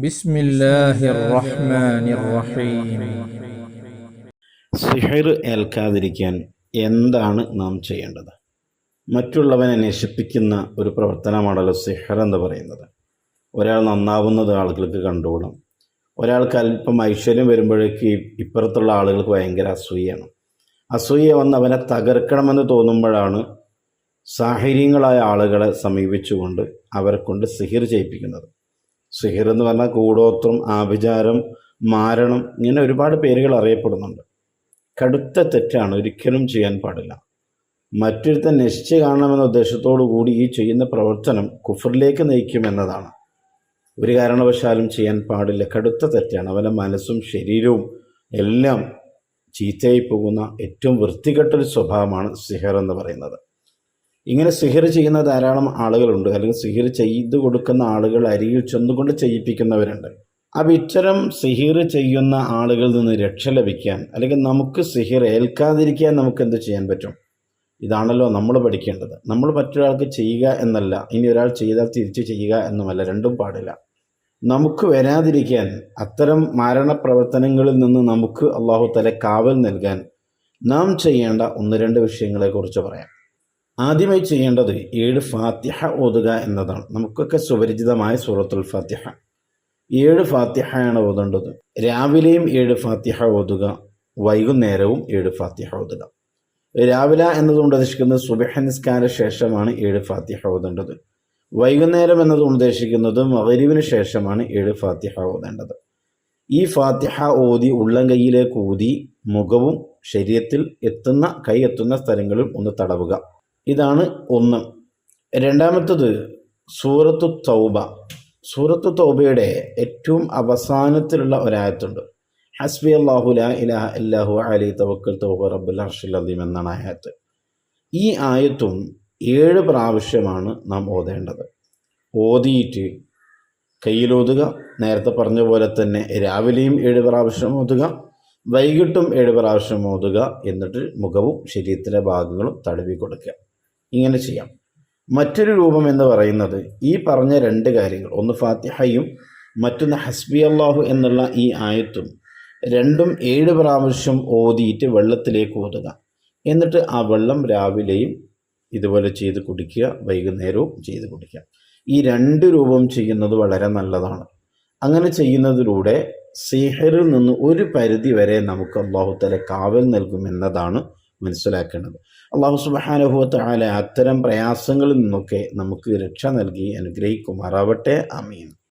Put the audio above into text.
بسم الله الرحمن الرحيم സിഹർ ഏൽക്കാതിരിക്കാൻ എന്താണ് നാം ചെയ്യേണ്ടത് മറ്റുള്ളവനെ നശിപ്പിക്കുന്ന ഒരു പ്രവർത്തനമാണല്ലോ സിഹർ എന്ന് പറയുന്നത് ഒരാൾ നന്നാവുന്നത് ആളുകൾക്ക് കണ്ടുകൂടാം ഒരാൾക്ക് അല്പം ഐശ്വര്യം വരുമ്പോഴേക്ക് ഇപ്പുറത്തുള്ള ആളുകൾക്ക് ഭയങ്കര അസൂയാണ് അസൂയ വന്ന് അവനെ തകർക്കണമെന്ന് തോന്നുമ്പോഴാണ് സാഹചര്യങ്ങളായ ആളുകളെ സമീപിച്ചുകൊണ്ട് അവരെ കൊണ്ട് സിഹിർ ചെയ്യിപ്പിക്കുന്നത് സിഹിർ എന്ന് പറഞ്ഞാൽ കൂടോത്രം ആഭിചാരം മാരണം ഇങ്ങനെ ഒരുപാട് പേരുകൾ അറിയപ്പെടുന്നുണ്ട്. കടുത്ത തെറ്റാണ് ഒരിക്കലും ചെയ്യാൻ പാടില്ല. മറ്റൊരുത്തൻ നശിച്ച് കാണണമെന്ന ഉദ്ദേശത്തോടു കൂടി ഈ ചെയ്യുന്ന പ്രവർത്തനം കുഫറിലേക്ക് നയിക്കും എന്നതാണ്. ഒരു കാരണവശാലും ചെയ്യാൻ പാടില്ല. കടുത്ത തെറ്റാണ്. അവന്റെ മനസ്സും ശരീരവും എല്ലാം ചീത്തയായി പോകുന്ന ഏറ്റവും വൃത്തികെട്ടൊരു സ്വഭാവമാണ് സിഹർ എന്ന് പറയുന്നത്. ഇങ്ങനെ സിഹിർ ചെയ്യുന്ന ധാരാളം ആളുകളുണ്ട്. അല്ലെങ്കിൽ സിഹിർ ചെയ്തു കൊടുക്കുന്ന ആളുകൾ അരികിൽ ചെന്നുകൊണ്ട് ചെയ്യിപ്പിക്കുന്നവരുണ്ട്. അപ്പം ഇത്തരം സിഹിർ ചെയ്യുന്ന ആളുകളിൽ നിന്ന് രക്ഷ ലഭിക്കാൻ അല്ലെങ്കിൽ നമുക്ക് സിഹിർ ഏൽക്കാതിരിക്കാൻ നമുക്ക് എന്ത് ചെയ്യാൻ പറ്റും? ഇതാണല്ലോ നമ്മൾ പഠിക്കേണ്ടത്. നമ്മൾ മറ്റൊരാൾക്ക് ചെയ്യുക എന്നല്ല. ഇനി ഒരാൾ ചെയ്താൽ തിരിച്ച് ചെയ്യുക എന്നുമല്ല. രണ്ടും പാടില്ല. നമുക്ക് വരാതിരിക്കാൻ അത്തരം മരണപ്രവർത്തനങ്ങളിൽ നിന്ന് നമുക്ക് അള്ളാഹു തല കാവൽ നൽകാൻ നാം ചെയ്യേണ്ട ഒന്ന് രണ്ട് വിഷയങ്ങളെക്കുറിച്ച് പറയാം. ആദ്യമായി ചെയ്യേണ്ടത് ഏഴ് ഫാത്തിഹ ഓതുക എന്നതാണ്. നമുക്കൊക്കെ സുപരിചിതമായ സൂറത്തുൽ ഫാത്തിഹ. ഏഴ് ഫാത്തിഹയാണ് ഓതേണ്ടത്. രാവിലെയും ഏഴ് ഫാത്തിഹ ഓതുക വൈകുന്നേരവും ഏഴ് ഫാത്തിഹ ഓതുക. രാവിലെ എന്നതുകൊണ്ട് ഉദ്ദേശിക്കുന്നത് സുബഹ നിസ്കാര ശേഷമാണ് ഏഴ് ഫാത്തിഹ ഓതേണ്ടത്. വൈകുന്നേരം എന്നതുകൊണ്ട് ഉദ്ദേശിക്കുന്നത് മകരിവിന് ശേഷമാണ് ഏഴ് ഫാത്തിഹ ഓതേണ്ടത്. ഈ ഫാത്തിഹ ഓതി ഉള്ളം കൈയിലേക്ക് ഊതി മുഖവും ശരീരത്തിൽ എത്തുന്ന കൈ എത്തുന്ന സ്ഥലങ്ങളിൽ ഒന്ന് തടവുക. ഇതാണ് ഒന്ന്. രണ്ടാമത്തത് സൂറത്തു തൗബ. സൂറത്തു തൗബയുടെ ഏറ്റവും അവസാനത്തിലുള്ള ഒരായത്തുണ്ട്. ഹസ്ബി അള്ളാഹു ലാ ഇലാഹ അലി തവക്കൽ തൗബ റബ്ബുൽ ഹർഷിൽ എന്നാണ് ആയത്ത്. ഈ ആയത്തും ഏഴ് പ്രാവശ്യമാണ് നാം ഓതേണ്ടത്. ഓതിയിട്ട് കയ്യിലോതുക നേരത്തെ പറഞ്ഞ പോലെ തന്നെ രാവിലെയും ഏഴ് പ്രാവശ്യം ഓതുക വൈകിട്ടും ഏഴ് പ്രാവശ്യം ഓതുക എന്നിട്ട് മുഖവും ശരീരത്തിലെ ഭാഗങ്ങളും തടവി കൊടുക്കുക. ഇങ്ങനെ ചെയ്യാം. മറ്റൊരു രൂപം എന്ന് പറയുന്നത് ഈ പറഞ്ഞ രണ്ട് കാര്യങ്ങൾ ഒന്ന് ഫാത്തിഹയും മറ്റൊന്ന് ഹസ്ബി അള്ളാഹു എന്നുള്ള ഈ ആയത്തും രണ്ടും ഏഴ് പ്രാവശ്യം ഓതിയിട്ട് വെള്ളത്തിലേക്ക് ഓതുക. എന്നിട്ട് ആ വെള്ളം രാവിലെയും ഇതുപോലെ ചെയ്ത് കുടിക്കുക വൈകുന്നേരവും ചെയ്ത് കുടിക്കുക. ഈ രണ്ട് രൂപം ചെയ്യുന്നത് വളരെ നല്ലതാണ്. അങ്ങനെ ചെയ്യുന്നതിലൂടെ സിഹറിൽ നിന്ന് ഒരു പരിധി വരെ നമുക്ക് അള്ളാഹു തല കാവൽ നൽകുമെന്നതാണ് മനസ്സിലാക്കേണ്ടത്. അള്ളാഹു സുബാനുഭവത്തെ ആല അത്തരം പ്രയാസങ്ങളിൽ നിന്നൊക്കെ നമുക്ക് രക്ഷ നൽകി അനുഗ്രഹിക്കുമാറാവട്ടെ. അമീൻ